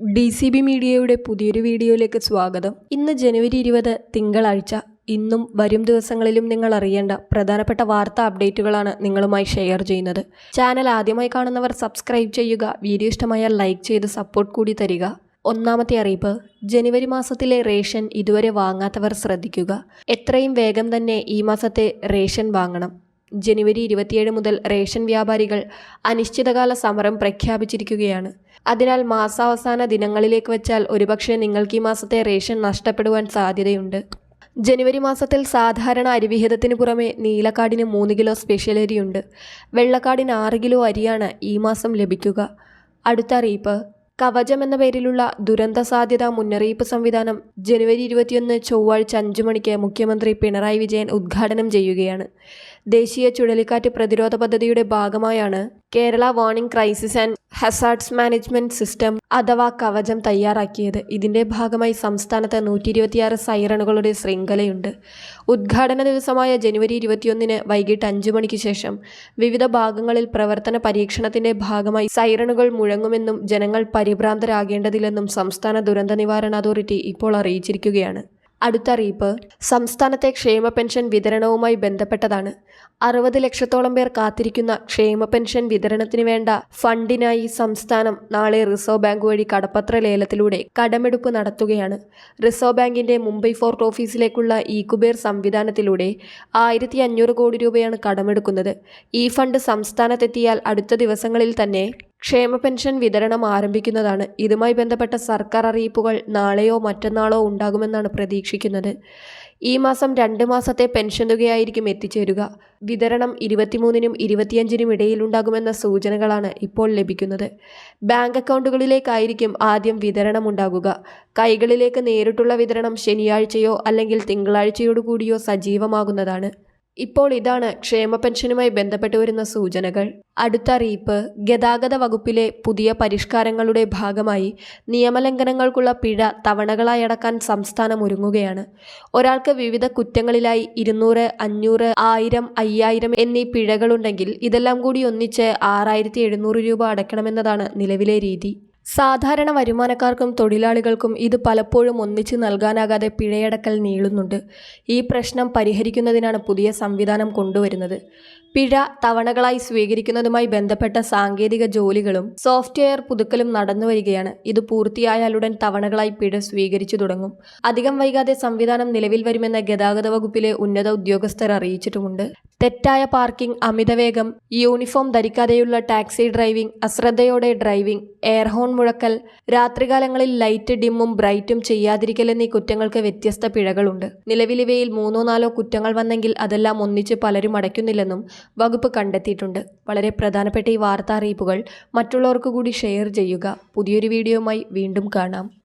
D C B മീഡിയയുടെ പുതിയൊരു വീഡിയോയിലേക്ക് സ്വാഗതം. ഇന്ന് ജനുവരി ഇരുപത് തിങ്കളാഴ്ച. ഇന്നും വരും ദിവസങ്ങളിലും നിങ്ങൾ അറിയേണ്ട പ്രധാനപ്പെട്ട വാർത്താ അപ്ഡേറ്റുകളാണ് നിങ്ങളുമായി ഷെയർ ചെയ്യുന്നത്. ചാനൽ ആദ്യമായി കാണുന്നവർ സബ്സ്ക്രൈബ് ചെയ്യുക വീഡിയോ ഇഷ്ടമായാൽ ലൈക്ക് ചെയ്ത് സപ്പോർട്ട് കൂടി തരിക. ഒന്നാമത്തെ അറിയിപ്പ് ജനുവരി മാസത്തിലെ റേഷൻ ഇതുവരെ വാങ്ങാത്തവർ ശ്രദ്ധിക്കുക. എത്രയും വേഗം തന്നെ ഈ മാസത്തെ റേഷൻ വാങ്ങണം. ജനുവരി ഇരുപത്തിയേഴ് മുതൽ റേഷൻ വ്യാപാരികൾ അനിശ്ചിതകാല സമരം പ്രഖ്യാപിച്ചിരിക്കുകയാണ്. അതിനാൽ മാസാവസാന ദിനങ്ങളിലേക്ക് വെച്ചാൽ ഒരുപക്ഷെ നിങ്ങൾക്ക് ഈ മാസത്തെ റേഷൻ നഷ്ടപ്പെടുവാൻ സാധ്യതയുണ്ട്. ജനുവരി മാസത്തിൽ സാധാരണ അരിവിഹിതത്തിന് പുറമെ നീലക്കാടിന് മൂന്ന് കിലോ സ്പെഷ്യൽ അരിയുണ്ട്. വെള്ളക്കാടിന് ആറ് കിലോ അരിയാണ് ഈ മാസം ലഭിക്കുക. അടുത്ത അറിയിപ്പ്. കവചം എന്ന പേരിലുള്ള ദുരന്ത സാധ്യതാ മുന്നറിയിപ്പ് സംവിധാനം ജനുവരി ഇരുപത്തിയൊന്ന് ചൊവ്വാഴ്ച അഞ്ചു മണിക്ക് മുഖ്യമന്ത്രി പിണറായി വിജയൻ ഉദ്ഘാടനം ചെയ്യുകയാണ്. ദേശീയ ചുഴലിക്കാറ്റ് പ്രതിരോധ പദ്ധതിയുടെ ഭാഗമായാണ് Kerala warning crisis and hazards management system അഥവാ കവചം തയ്യാറാക്കിയത്. ഇതിന്റെ ഭാഗമായി സംസ്ഥാനത്ത് നൂറ്റി ഇരുപത്തിയാറ് സൈറണുകളുടെ ശൃംഖലയുണ്ട്. ഉദ്ഘാടന ദിവസമായ ജനുവരി ഇരുപത്തിയൊന്നിന് വൈകിട്ട് അഞ്ചു മണിക്ക് ശേഷം വിവിധ ഭാഗങ്ങളിൽ പ്രവർത്തന പരീക്ഷണത്തിന്റെ ഭാഗമായി സൈറണുകൾ മുഴങ്ങുമെന്നും ജനങ്ങൾ പരിഭ്രാന്തരാകേണ്ടതില്ലെന്നും സംസ്ഥാന ദുരന്ത നിവാരണ അതോറിറ്റി ഇപ്പോൾ അറിയിച്ചിരിക്കുകയാണ്. അടുത്ത അറിയിപ്പ് സംസ്ഥാനത്തെ ക്ഷേമ പെൻഷൻ വിതരണവുമായി ബന്ധപ്പെട്ടതാണ്. അറുപത് ലക്ഷത്തോളം പേർ കാത്തിരിക്കുന്ന ക്ഷേമ പെൻഷൻ വിതരണത്തിന് വേണ്ട ഫണ്ടിനായി സംസ്ഥാനം നാളെ റിസർവ് ബാങ്ക് വഴി കടപ്പത്ര ലേലത്തിലൂടെ കടമെടുപ്പ് നടത്തുകയാണ്. റിസർവ് ബാങ്കിന്റെ മുംബൈ ഫോർട്ട് ഓഫീസിലേക്കുള്ള ഈ കുബേർ സംവിധാനത്തിലൂടെ ആയിരത്തി അഞ്ഞൂറ് കോടി രൂപയാണ് കടമെടുക്കുന്നത്. ഈ ഫണ്ട് സംസ്ഥാനത്തെത്തിയാൽ അടുത്ത ദിവസങ്ങളിൽ തന്നെ ക്ഷേമ പെൻഷൻ വിതരണം ആരംഭിക്കുന്നതാണ്. ഇതുമായി ബന്ധപ്പെട്ട സർക്കാർ അറിയിപ്പുകൾ നാളെയോ മറ്റന്നാളോ ഉണ്ടാകുമെന്നാണ് പ്രതീക്ഷിക്കുന്നത്. ഈ മാസം രണ്ട് മാസത്തെ പെൻഷൻ തുകയായിരിക്കും എത്തിച്ചേരുക. വിതരണം ഇരുപത്തിമൂന്നിനും ഇരുപത്തിയഞ്ചിനും ഇടയിലുണ്ടാകുമെന്ന സൂചനകളാണ് ഇപ്പോൾ ലഭിക്കുന്നത്. ബാങ്ക് അക്കൗണ്ടുകളിലേക്കായിരിക്കും ആദ്യം വിതരണം ഉണ്ടാകുക. കൈകളിലേക്ക് നേരിട്ടുള്ള വിതരണം ശനിയാഴ്ചയോ അല്ലെങ്കിൽ തിങ്കളാഴ്ചയോടുകൂടിയോ സജീവമാകുന്നതാണ്. ഇപ്പോൾ ഇതാണ് ക്ഷേമ പെൻഷനുമായി ബന്ധപ്പെട്ട് വരുന്ന സൂചനകൾ. അടുത്ത അറിയിപ്പ് ഗതാഗത വകുപ്പിലെ പുതിയ പരിഷ്കാരങ്ങളുടെ ഭാഗമായി നിയമലംഘനങ്ങൾക്കുള്ള പിഴ തവണകളായി അടക്കാൻ സംസ്ഥാനം ഒരുങ്ങുകയാണ്. ഒരാൾക്ക് വിവിധ കുറ്റങ്ങളിലായി ഇരുന്നൂറ് അഞ്ഞൂറ് ആയിരം അയ്യായിരം എന്നീ പിഴകളുണ്ടെങ്കിൽ ഇതെല്ലാം കൂടി ഒന്നിച്ച് ആറായിരത്തി രൂപ അടയ്ക്കണമെന്നതാണ് നിലവിലെ രീതി. സാധാരണ വരുമാനക്കാർക്കും തൊഴിലാളികൾക്കും ഇത് പലപ്പോഴും ഒന്നിച്ച് നൽകാനാകാതെ പിഴയടക്കൽ നീളുന്നുണ്ട്. ഈ പ്രശ്നം പരിഹരിക്കുന്നതിനാണ് പുതിയ സംവിധാനം കൊണ്ടുവരുന്നത്. പിഴ തവണകളായി സ്വീകരിക്കുന്നതുമായി ബന്ധപ്പെട്ട സാങ്കേതിക ജോലികളും സോഫ്റ്റ്വെയർ പുതുക്കലും നടന്നു വരികയാണ്. ഇത് പൂർത്തിയായാലുടൻ തവണകളായി പിഴ സ്വീകരിച്ചു തുടങ്ങും. അധികം വൈകാതെ സംവിധാനം നിലവിൽ വരുമെന്ന് ഗതാഗത വകുപ്പിലെ ഉന്നത ഉദ്യോഗസ്ഥർ അറിയിച്ചിട്ടുമുണ്ട്. തെറ്റായ പാർക്കിംഗ് അമിതവേഗം യൂണിഫോം ധരിക്കാതെയുള്ള ടാക്സി ഡ്രൈവിംഗ് അശ്രദ്ധയോടെ ഡ്രൈവിംഗ് എയർഹോൺ മുഴക്കൽ രാത്രികാലങ്ങളിൽ ലൈറ്റ് ഡിമ്മും ബ്രൈറ്റും ചെയ്യാതിരിക്കൽ എന്നീ കുറ്റങ്ങൾക്ക് വ്യത്യസ്ത പിഴകളുണ്ട്. നിലവിലിവയിൽ മൂന്നോ നാലോ കുറ്റങ്ങൾ വന്നെങ്കിൽ അതെല്ലാം ഒന്നിച്ച് പലരും അടയ്ക്കുന്നില്ലെന്നും വകുപ്പ് കണ്ടെത്തിയിട്ടുണ്ട്. വളരെ പ്രധാനപ്പെട്ട ഈ വാർത്താ അറിയിപ്പുകൾ മറ്റുള്ളവർക്ക് കൂടി ഷെയർ ചെയ്യുക. പുതിയൊരു വീഡിയോയുമായി വീണ്ടും കാണാം.